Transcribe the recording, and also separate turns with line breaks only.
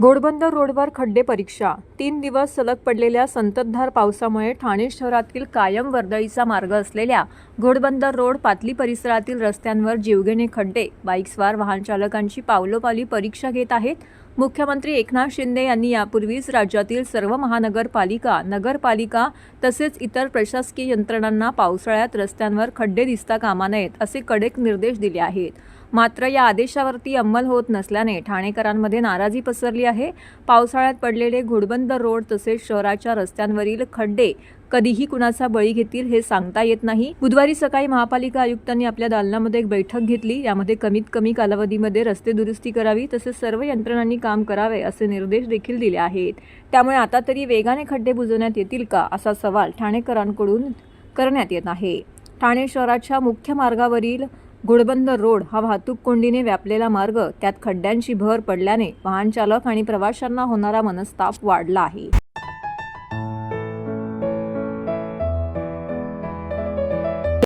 घोडबंदर रोडवर खड्डे परीक्षा. तीन दिवस सलग पडलेल्या संततधार पावसामुळे ठाणे शहरातील कायम वर्दळीचा मार्ग असलेल्या घोडबंदर रोड पातली परिसरातील रस्त्यांवर जीवघेणे खड्डे. बाईकस्वार वाहन चालकांची परीक्षा घेत आहेत. मुख्यमंत्री एकनाथ शिंदे यांनी यापूर्वीच राज्यातील सर्व महानगरपालिका नगरपालिका तसेच इतर प्रशासकीय यंत्रणांना पावसाळ्यात रस्त्यांवर खड्डे दिसता कामा नयेत असे कडक निर्देश दिले आहेत. मात्र या आदेशावरती अंमल होत नसल्याने ठाणेकरांमध्ये नाराजी पसरली आहे. पावसाळ्यात पडलेले घोडबंद रोड तसेच शहराच्या रस्त्यांवरील खड्डे कधीही कुणाचा बळी घेतील हे सांगता येत नाही. बुधवारी सकाळी महापालिका आयुक्तांनी आपल्या दालनामध्ये एक बैठक घेतली. यामध्ये कमीत कमी कालावधीमध्ये रस्ते दुरुस्ती करावी तसेच सर्व यंत्रणांनी काम करावे असे निर्देश देखील दिले आहेत. त्यामुळे आता तरी वेगाने खड्डे बुजवण्यात येतील का असा सवाल ठाणेकरांकडून करण्यात येत आहे. ठाणे शहराच्या मुख्य मार्गावरील घोडबंदर रोड हा वाहतूक कोंडीने व्यापलेला मार्ग. त्यात खड्ड्यांची भर पडल्याने वाहनचालक आणि प्रवाशांना होणारा मनस्ताप वाढला आहे.